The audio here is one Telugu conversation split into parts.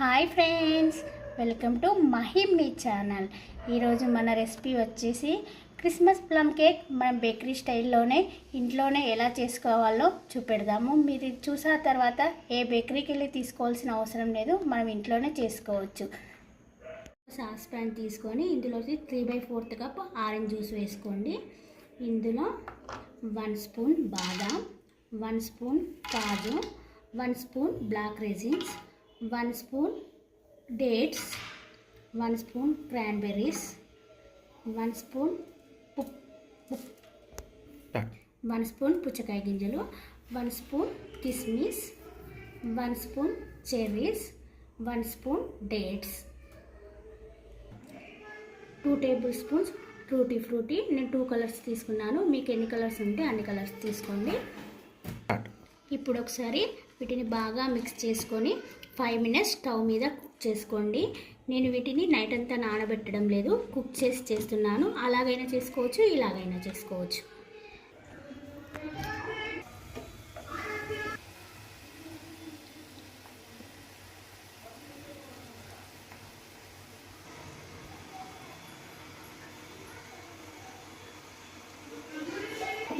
Hi friends welcome to Mahim me channel. ఈరోజు మన రెసిపీ వచ్చేసి క్రిస్మస్ ప్లమ్ కేక్ మనం బేకరీ స్టైల్లోనే ఇంట్లోనే ఎలా చేసుకోవాలో చూపెడదాము. మీరు చూసిన తర్వాత ఏ బేకరీకి వెళ్ళి తీసుకోవాల్సిన అవసరం లేదు మనం ఇంట్లోనే చేసుకోవచ్చు. సాస్ ప్యాన్ తీసుకొని ఇందులోకి three by fourth cup orange juice వేసుకోండి. ఇందులో వన్ స్పూన్ బాదాం వన్ స్పూన్ కాజు one spoon black raisins one spoon dates one spoon cranberries one spoon one spoon పుచ్చకాయ గింజలు వన్ స్పూన్ కిస్మిస్ one spoon cherries one spoon dates. Two tablespoons Frooti Frooti. నేను టూ కలర్స్ తీసుకున్నాను. మీకు ఎన్ని కలర్స్ ఉంటే అన్ని కలర్స్ తీసుకోండి. ఇప్పుడు ఒకసారి వీటిని బాగా మిక్స్ చేసుకొని ఫైవ్ మినిట్స్ స్టవ్ మీద కుక్ చేసుకోండి. నేను వీటిని నైట్ అంతా నానబెట్టడం లేదు. కుక్ చేసి చేస్తున్నాను. అలాగైనా చేసుకోవచ్చు ఇలాగైనా చేసుకోవచ్చు.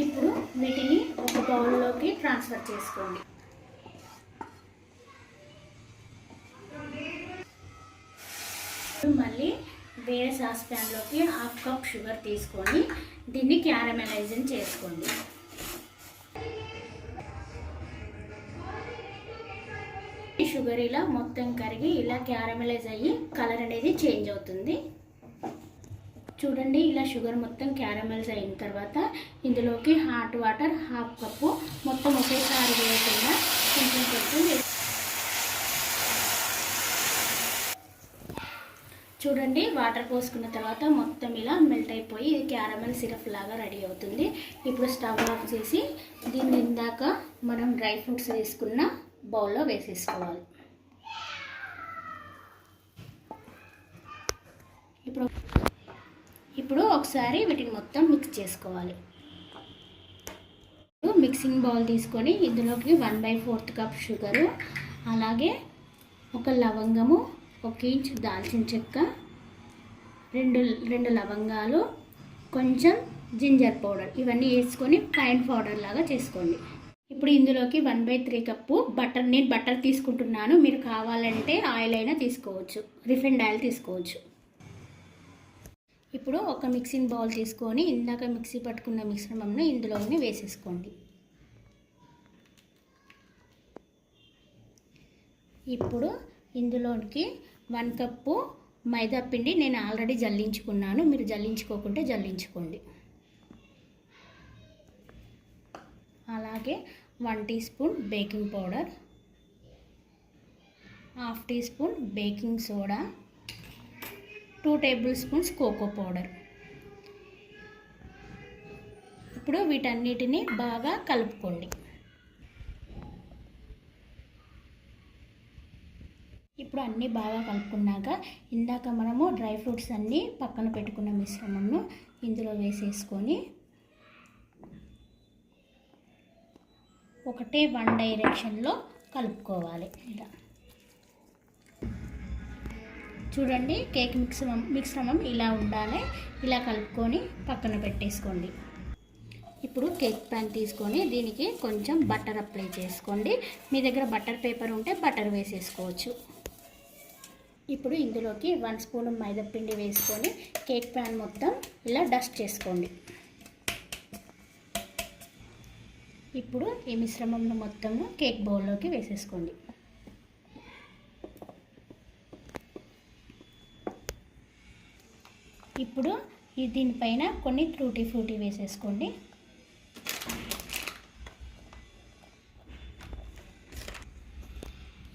ఇప్పుడు వీటిని ఒక బౌల్లోకి ట్రాన్స్ఫర్ చేసుకోండి. మళ్ళీ వేరే సాస్ ప్యాన్లోకి హాఫ్ కప్ షుగర్ తీసుకొని దీన్ని క్యారమెలైజింగ్ చేసుకోండి. ఈ షుగర్ ఇలా మొత్తం కరిగి ఇలా క్యారమెలైజ్ అయ్యి కలర్ అనేది చేంజ్ అవుతుంది. చూడండి ఇలా షుగర్ మొత్తం క్యారమెల్స్ అయిన తర్వాత ఇందులోకి హాట్ వాటర్ హాఫ్ కప్పు మొత్తం ఒకేసారి వేయకుండా కొంచెం కొంచెం చూడండి వాటర్ పోసుకున్న తర్వాత మొత్తం ఇలా మెల్ట్ అయిపోయి ఇది క్యారమల్ సిరప్ లాగా రెడీ అవుతుంది. ఇప్పుడు స్టవ్ ఆఫ్ చేసి దీన్ని ఇందాక మనం డ్రై ఫ్రూట్స్ తీసుకున్న బౌల్లో వేసేసుకోవాలి. ఇప్పుడు ఇప్పుడు ఒకసారి వీటిని మొత్తం మిక్స్ చేసుకోవాలి. ఇప్పుడు మిక్సింగ్ బౌల్ తీసుకొని ఇందులోకి one by fourth cup sugar అలాగే ఒక లవంగము ఒక ఇంచు దాల్చిన చెక్క రెండు రెండు లవంగాలు కొంచెం జింజర్ పౌడర్. ఇవన్నీ వేసుకొని ఫైన్ పౌడర్ లాగా చేసుకోండి. ఇప్పుడు ఇందులోకి one by three cup butter నేను బటర్ తీసుకుంటున్నాను. మీరు కావాలంటే ఆయిల్ అయినా తీసుకోవచ్చు. రిఫైండ్ ఆయిల్ తీసుకోవచ్చు. ఇప్పుడు ఒక మిక్సింగ్ బౌల్ తీసుకొని ఇందాక మిక్సీ పట్టుకున్న మిశ్రమంను ఇందులోనే వేసేసుకోండి. ఇప్పుడు ఇందులోకి వన్ కప్పు మైదా పిండి నేను ఆల్రెడీ జల్లించుకున్నాను. మీరు జల్లించుకోకుంటే జల్లించుకోండి. అలాగే one teaspoon baking powder half teaspoon baking soda two tablespoons cocoa powder. ఇప్పుడు వీటన్నిటిని బాగా కలుపుకోండి. ఇప్పుడు అన్నీ బాగా కలుపుకున్నాక ఇందాక మనము డ్రై ఫ్రూట్స్ అన్నీ పక్కన పెట్టుకున్న మిశ్రమంను ఇందులో వేసేసుకొని ఒకటే వన్ డైరెక్షన్లో కలుపుకోవాలి. ఇలా. చూడండి కేక్ మిశ్రమం మిశ్రమం ఇలా ఉండాలి. ఇలా కలుపుకొని పక్కన పెట్టేసుకోండి. ఇప్పుడు కేక్ ప్యాన్ తీసుకొని దీనికి కొంచెం బటర్ అప్లై చేసుకోండి. మీ దగ్గర బటర్ పేపర్ ఉంటే బటర్ వేసేసుకోవచ్చు. ఇప్పుడు ఇందులోకి వన్ స్పూన్ మైదాపిండి వేసుకొని కేక్ ప్యాన్ మొత్తం ఇలా డస్ట్ చేసుకోండి. ఇప్పుడు ఈ మిశ్రమం మొత్తము కేక్ బౌల్లోకి వేసేసుకోండి. ఇప్పుడు ఈ దీనిపైన కొన్ని ఫ్రూటీ ఫ్రూటీ వేసేసుకోండి.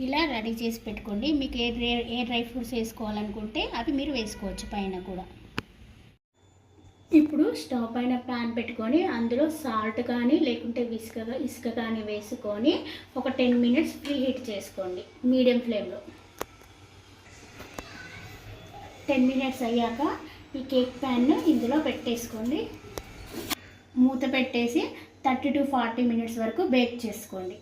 ఇలా రెడీ చేసి పెట్టుకోండి. మీకు ఏ డ్రై ఏ డ్రై ఫ్రూట్స్ వేసుకోవాలనుకుంటే అవి మీరు వేసుకోవచ్చు పైన కూడా. ఇప్పుడు స్టవ్ పైన ప్యాన్ పెట్టుకొని అందులో సాల్ట్ కానీ లేకుంటే విసుక ఇసుక కానీ వేసుకొని ఒక టెన్ మినిట్స్ ప్రీ హీట్ చేసుకోండి మీడియం ఫ్లేమ్లో. టెన్ మినిట్స్ అయ్యాక ఈ కేక్ ప్యాన్ను ఇందులో పెట్టేసుకోండి. మూత పెట్టేసి థర్టీ టు ఫార్టీ మినిట్స్ వరకు బేక్ చేసుకోండి.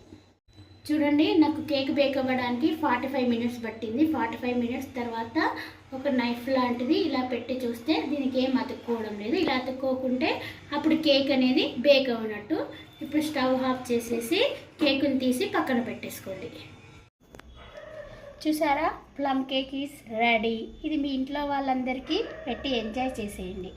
చూడండి నాకు కేక్ బేక్ అవ్వడానికి ఫార్టీ ఫైవ్ మినిట్స్ పట్టింది. ఫార్టీ ఫైవ్ మినిట్స్ తర్వాత ఒక నైఫ్ లాంటిది ఇలా పెట్టి చూస్తే దీనికి ఏం అతుక్కోవడం లేదు. ఇలా అతుక్కోకుంటే అప్పుడు కేక్ అనేది బేక్ అవ్వనట్టు. ఇప్పుడు స్టవ్ ఆఫ్ చేసేసి కేకుని తీసి పక్కన పెట్టేసుకోండి. చూసారా? Plum cake is ready. ఇది మీ ఇంట్లో వాళ్ళందరికీ పెట్టి ఎంజాయ్ చేసేయండి.